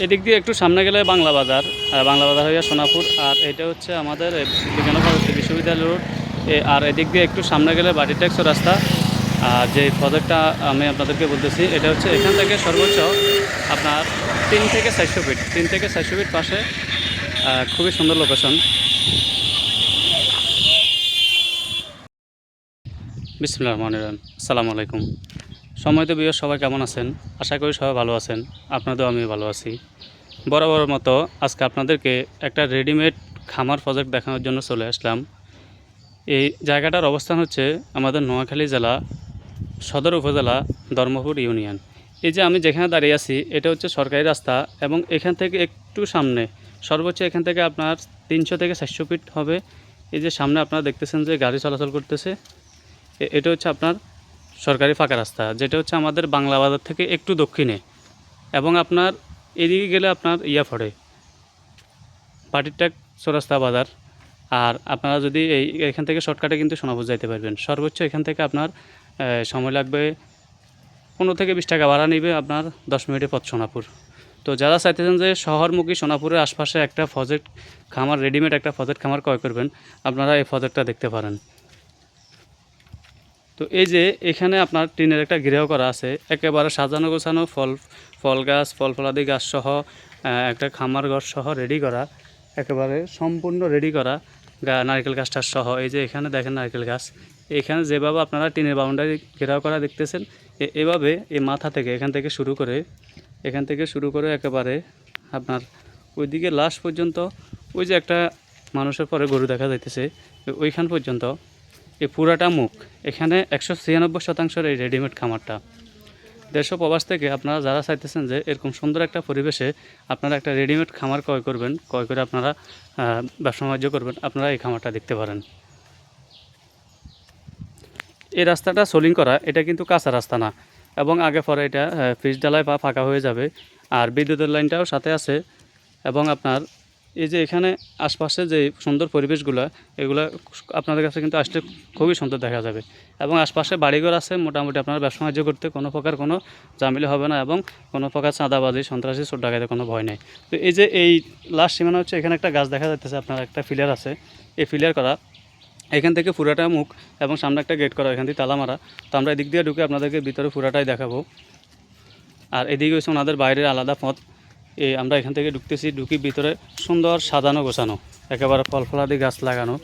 এদিক দিয়ে একটু সামনে গেলে বাংলা বাজার বাংলা বাজার হইয়া সোনাপুর, আর এটা হচ্ছে আমাদের বিজ্ঞান বিশ্ববিদ্যালয় রোড। আর এদিক দিয়ে একটু সামনে গেলে বাটি ট্যাক্স রাস্তা। আর যে প্রজেক্টটা আমি আপনাদেরকে বলতেছি, এটা হচ্ছে এখান থেকে সর্বোচ্চ আপনার তিন থেকে চারশো ফিট তিন থেকে চারশো ফিট পাশে খুবই সুন্দর লোকেশন বিসমুল্লাহ রহমান রহিম। আসসালামু আলাইকুম। সময় তো বিয়ে সবাই কেমন আছেন? আশা করি সবাই ভালো আছেন। আপনাদেরও আমি ভালো আছি। বরাবর মতো আজকে আপনাদেরকে একটা রেডিমেড খামার প্রজেক্ট দেখানোর জন্য চলে আসলাম। এই জায়গাটার অবস্থান হচ্ছে আমাদের নোয়াখালী জেলা সদর উপজেলা ধর্মপুর ইউনিয়ন। এই যে আমি যেখানে দাঁড়িয়ে আছি, এটা হচ্ছে সরকারি রাস্তা এবং এখান থেকে একটু সামনে, সর্বোচ্চ এখান থেকে আপনার তিনশো থেকে চারশো ফিট হবে। এই যে সামনে আপনারা দেখতেছেন যে গাড়ি চলাচল করতেছে। এটা হচ্ছে আপনার সরকারি ফাঁকা রাস্তা, যেটা হচ্ছে আমাদের বাংলা বাজার থেকে একটু দক্ষিণে, এবং আপনার এদিকে গেলে আপনার ইয়া পড়ে, পাটিরটাক চৌরাস্তা বাজার, আর আপনারা যদি এই, এখান থেকে শর্টকাটে কিন্তু সোনাপুর যাইতে পারবেন। সর্বোচ্চ এখান থেকে আপনার সময় লাগবে পনেরো থেকে বিশ টাকা ভাড়া নেবে আপনার দশ মিনিটে পথ সোনাপুর। তো যারা চাইতেছেন যে শহরমুখী সোনাপুরের আশপাশে একটা প্রজেক্ট খামার রেডিমেড একটা প্রজেক্ট খামার ক্রয় করবেন, আপনারা এই প্রজেক্টটা দেখতে পারেন। তো এই যে এখানে আপনার টিনের একটা গৃহ করা আছে, একেবারে সাজানো গোছানো ফল ফল গাছ, ফল ফলাদি গাছ সহ একটা খামার ঘর সহ রেডি করা, একেবারে সম্পূর্ণ রেডি করা নারকেল গাছটা সহ। এই যে এখানে দেখেন নারকেল গাছ, এখানে যেভাবে আপনারা টিনের বাউন্ডারি ঘেরাও করা দেখতেছেন এভাবে এই মাথা থেকে এখান থেকে শুরু করে, এখান থেকে শুরু করে একেবারে আপনার ওইদিকে লাস্ট পর্যন্ত, ওই যে একটা মানুষের পরে গরু দেখা যাইতেছে, ওইখান পর্যন্ত এই পুরাটা মুখ, এখানে একশো ছিয়ানব্বই শতাংশের এই রেডিমেড খামারটা। দেড়শো প্রবাস থেকে আপনারা যারা চাইতেছেন যে এরকম সুন্দর একটা পরিবেশে আপনারা একটা রেডিমেড খামার ক্রয় করবেন, ক্রয় করে আপনারা ব্যবসা বাণিজ্য করবেন, আপনারা এই খামারটা দেখতে পারেন। এই রাস্তাটা সোলিং করা, এটা কিন্তু কাঁচা রাস্তা না এবং আগে পরে এটা ফ্রিজ ডালায় বা ফাঁকা হয়ে যাবে। আর বিদ্যুতের লাইনটাও সাথে আছে এবং আপনার এই যে এখানে আশপাশে যে সুন্দর পরিবেশগুলো, এগুলো আপনাদের কাছে কিন্তু আসলে খুবই সুন্দর দেখা যাবে। এবং আশপাশে বাড়িঘর আছে, মোটামুটি আপনারা ব্যবসা বাণিজ্য করতে কোনো প্রকার কোনো জামিলে হবে না এবং কোনো প্রকার চাঁদাবাজি, সন্ত্রাসী চোর ডাকাতে কোনো ভয় নেই। তো এই যে এই লাস্ট সীমানা হচ্ছে, এখানে একটা গাছ দেখা যাচ্ছে আপনার একটা ফিলার আছে। এই ফিলার করা, এখান থেকে পুরাটা মুখ এবং সামনে একটা গেট করা, এখান থেকে তালা মারা। তো আমরা এদিক দিয়ে ঢুকে আপনাদেরকে ভিতরে পুরাটাই দেখাবো। আর এদিকে হচ্ছে ওনাদের বাইরের আলাদা পথ। এই আমরা এখান থেকে ঢুকতেছি, ঢুকি ভিতরে সুন্দর সাজানো গোছানো, একেবারে ফল ফলাদি গাছ লাগানো।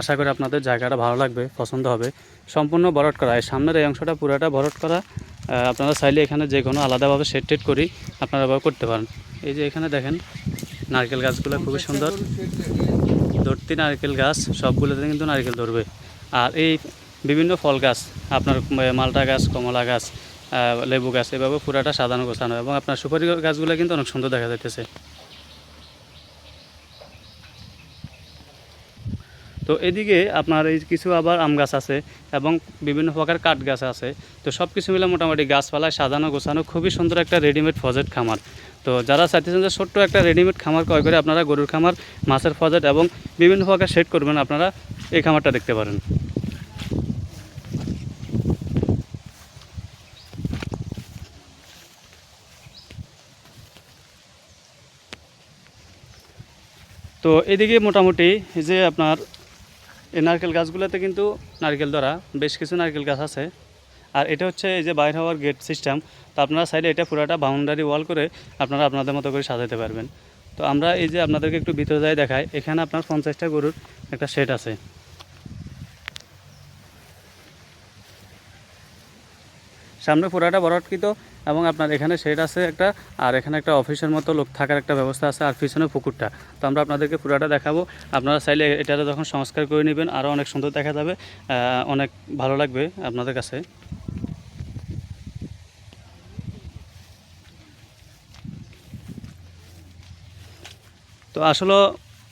আশা করি আপনাদের জায়গাটা ভালো লাগবে, পছন্দ হবে। সম্পূর্ণ ভরট করা, এই সামনের এই অংশটা পুরাটা ভরট করা। আপনারা চাইলে এখানে যে কোনো আলাদাভাবে সেট টেট করি আপনারা ব্যবহার করতে পারেন। এই যে এখানে দেখেন, নারকেল গাছগুলো খুবই সুন্দর। ধরতি নারকেল গাছ, সবগুলোতে কিন্তু নারকেল ধরবে। আর এই বিভিন্ন ফল গাছ, আপনার মালটা গাছ, কমলা গাছ লেবু গাছ, এভাবে পুরাটা সাজানো গোছানো এবং আপনার সুপারি গাছগুলো কিন্তু অনেক সুন্দর দেখা যাইতেছে। তো এদিকে আপনার এই কিছু আবার আম গাছ আছে এবং বিভিন্ন প্রকার কাঠ গাছ আছে। তো সব কিছু মিলে মোটামুটি গাছপালায় সাজানো গোছানো খুবই সুন্দর একটা রেডিমেড ফজেট খামার। তো যারা চাইতেছেন যে ছোট্ট একটা রেডিমেড খামার ক্রয় করে আপনারা গরুর খামার, মাছের ফজেট এবং বিভিন্ন প্রকার সেট করবেন, আপনারা এই খামারটা দেখতে পারেন। তো এদিকে মোটামুটি যে আপনার এই নারকেল গাছগুলোতে কিন্তু নারকেল ধরা, বেশ কিছু নারকেল গাছ আছে। আর এটা হচ্ছে এই যে বাইর হওয়ার গেট সিস্টেম তো আপনারা সাইডে এটা পুরোটা বাউন্ডারি ওয়াল করে আপনারা আপনাদের মতো করে সাজাতে পারবেন। তো আমরা এই যে আপনাদেরকে একটু ভিতরে যাই দেখাই, এখানে আপনার পঞ্চাশটা গরুর একটা সেট আছে। সামনে পুরাটা বরাটকৃত এবং আপনার এখানে শেড আছে একটা, আর এখানে একটা অফিসের মতো লোক থাকার একটা ব্যবস্থা আছে, আর পিছনে পুকুরটা। তো আমরা আপনাদেরকে পুরাটা দেখাবো। আপনারা চাইলে এটাতে যখন সংস্কার করে নেবেন আরও অনেক সুন্দর দেখা যাবে অনেক ভালো লাগবে আপনাদের কাছে। তো আসলে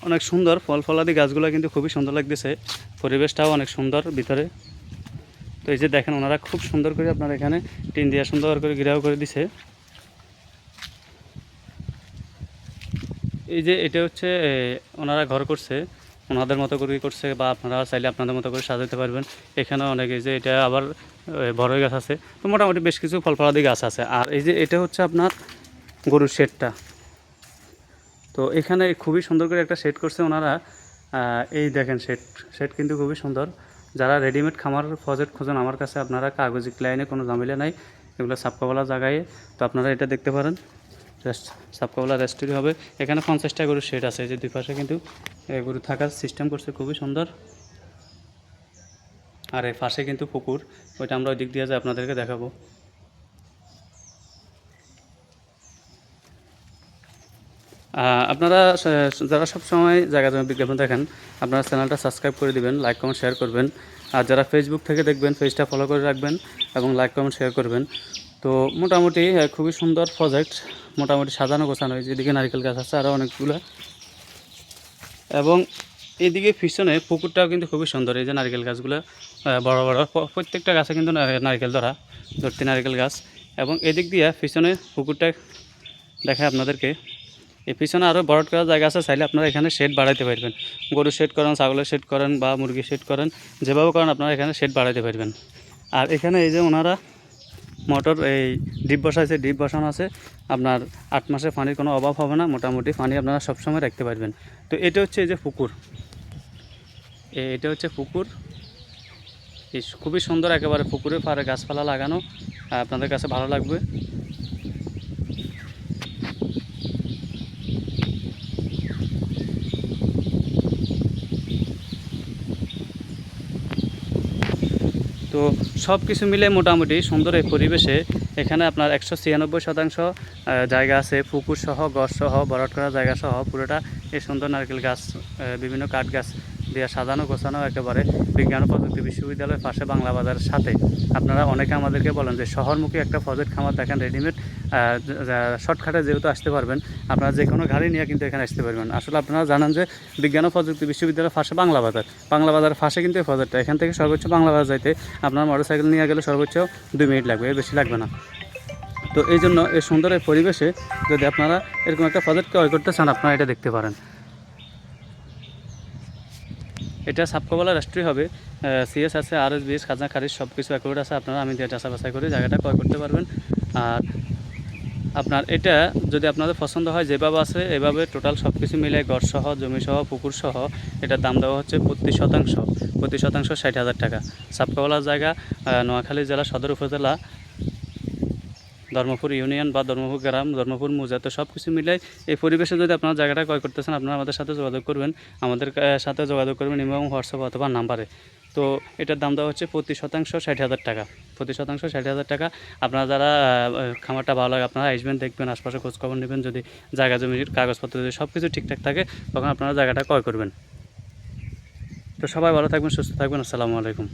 অনেক সুন্দর ফল ফলাদি গাছগুলো কিন্তু খুবই সুন্দর লাগতেছে। পরিবেশটাও অনেক সুন্দর ভিতরে। তো এই যে দেখেন ওনারা খুব সুন্দর করে আপনার এখানে টিন দিয়ে সুন্দর করে ঘিরাও করে দিছে। এই যে এটা হচ্ছে ওনারা ঘর করছে ওনাদের মতো করে করছে বা আপনারা চাইলে আপনাদের মতো করে সাজাতে পারবেন। এখানে অনেক যে এটা আবার এ, বড়ই গাছ আছে। তো মোটামুটি বেশ কিছু ফল ফলাদি গাছ আছে। আর এই যে এটা হচ্ছে আপনার গরুর শেডটা। তো এখানে খুবই সুন্দর করে একটা শেড করছে ওনারা। এই দেখেন শেড। শেড কিন্তু খুবই সুন্দর। যারা রেডিমেড খামার প্রজেক্ট খোঁজেন, আমার কাছে আপনারা কাগজি লাইনে কোনো ঝামেলা নাই। এগুলো সাপকাওয়ালা জায়গায়। তো আপনারা এটা দেখতে পারেন। রেস্ট সাপকাওয়ালা রেস্টুরি হবে। এখানে পঞ্চাশটা গরুর শেড আছে যে দুই পাশে কিন্তু গরু থাকার সিস্টেম করছে, খুবই সুন্দর। আর এই পাশে কিন্তু পুকুর, ওইটা আমরা ওই দিক দিয়ে যাই আপনাদেরকে দেখাবো। আপনারা যারা সব সময় জায়গা জমি বিজ্ঞাপন দেখেন, আপনারা চ্যানেলটা সাবস্ক্রাইব করে দিবেন, লাইক, কমেন্ট, শেয়ার করবেন। আর যারা ফেসবুক থেকে দেখবেন, পেজটা ফলো করে রাখবেন এবং লাইক, কমেন্ট, শেয়ার করবেন। তো মোটামুটি খুবই সুন্দর প্রজেক্ট মোটামুটি সাজানো গোছানো হয়েছে এদিকে নারকেল গাছ আছে আরও অনেকগুলো। এবং এদিকে পিছনে পুকুরটাও কিন্তু খুবই সুন্দর, এই যে নারকেল গাছগুলো বড় বড় প্রত্যেকটা গাছে কিন্তু নারকেল ধরা, ধরতি নারকেল গাছ। এবং এদিক দিয়ে পিছনে পুকুরটা দেখায় আপনাদেরকে। এই পিছনে আরও বড় করার জায়গা আছে, চাইলে আপনারা এখানে শেড বাড়াইতে পারবেন। গরু শেড করেন, ছাগলের শেড করেন বা মুরগি শেড করেন, যেভাবে করেন আপনারা এখানে শেড বাড়াইতে পারবেন। আর এখানে এই যে ওনারা মোটর, এই ডিপ বসাইছে, ডিপ বসানো আছে, আপনার আট মাসে পানির কোনো অভাব হবে না, মোটামুটি পানি আপনারা সবসময় রাখতে পারবেন। তো এটা হচ্ছে এই যে পুকুর। এটা হচ্ছে পুকুর। খুবই সুন্দর একেবারে পুকুরে পাড়ে গাছপালা লাগানো, আপনাদের কাছে ভালো লাগবে। তো সব কিছু মিলে মোটামুটি সুন্দর এই পরিবেশে এখানে আপনার একশো ছিয়ানব্বই শতাংশ জায়গা আছে। পুকুর সহ, গছ সহ বরট করা জায়গা সহ, পুরোটা এই সুন্দর নারকেল গাছ বিভিন্ন কাঠ গাছ দিয়ে সাজানো গোছানো একেবারে বিজ্ঞান প্রযুক্তি বিশ্ববিদ্যালয়ের পাশে বাংলা বাজারের সাথে। আপনারা অনেকে আমাদেরকে বলেন যে শহরমুখী একটা প্রজেক্ট খামার দেখেন রেডিমেড শর্টকাটে যেহেতু আসতে পারবেন, আপনারা যে কোনো গাড়ি নিয়ে কিন্তু এখানে আসতে পারবেন। আসলে আপনারা জানেন যে বিজ্ঞান ও প্রযুক্তি বিশ্ববিদ্যালয়ের পাশে বাংলা বাজার। বাংলা বাজারের পাশে কিন্তু এই প্রজেক্টটা। এখান থেকে সর্বোচ্চ বাংলা বাজার যাইতে আপনার মোটরসাইকেল নিয়ে গেলে সর্বোচ্চ দুই মিনিট লাগবে, এর বেশি লাগবে না। তো এই জন্য এই সুন্দর এই পরিবেশে যদি আপনারা এরকম একটা প্রজেক্ট ক্রয় করতে চান, আপনারা এটা দেখতে পারেন। এটা সাপকোবালা রাষ্ট্রীয় হবে। সিএস আছে আর এস বিএস খাজনা, খারিজ সব কিছু অ্যাকুরেট আছে। আপনারা আমি দিয়ে বাছাই করে জায়গাটা ক্রয় করতে পারবেন। আর আপনার এটা যদি আপনাদের পছন্দ হয়, যেভাবে আছে, এভাবে টোটাল সব কিছু মিলে গড় সহ জমি সহ পুকুর সহ এটার দাম দেওয়া হচ্ছে প্রতি শতাংশ। প্রতি শতাংশ ষাট হাজার টাকা। সাপকাওয়ালার জায়গা নোয়াখালী জেলা সদর উপজেলা ধর্মপুর ইউনিয়ন বা ধর্মপুর গ্রাম, ধর্মপুর মৌজা, তো সব কিছু মিলে এই পরিবেশে যদি আপনারা জায়গাটা ক্রয় করতেছেন, আপনারা আমাদের সাথে যোগাযোগ করবেন। আমাদের সাথে যোগাযোগ করবেন এবং হোয়াটসঅ্যাপ অথবা নাম্বারে। তো এটার দাম দেওয়া হচ্ছে প্রতি শতাংশ ষাট হাজার টাকা। প্রতি শতাংশ ষাট হাজার টাকা। আপনারা যারা খামারটা ভালো লাগে, আপনারা আসবেন, দেখবেন, আশপাশে খোঁজখবর নেবেন, যদি জায়গা, জমির কাগজপত্র, যদি সব কিছু ঠিকঠাক থাকে, তখন আপনারা জায়গাটা ক্রয় করবেন। তো সবাই ভালো থাকবেন, সুস্থ থাকবেন, আসসালামু আলাইকুম।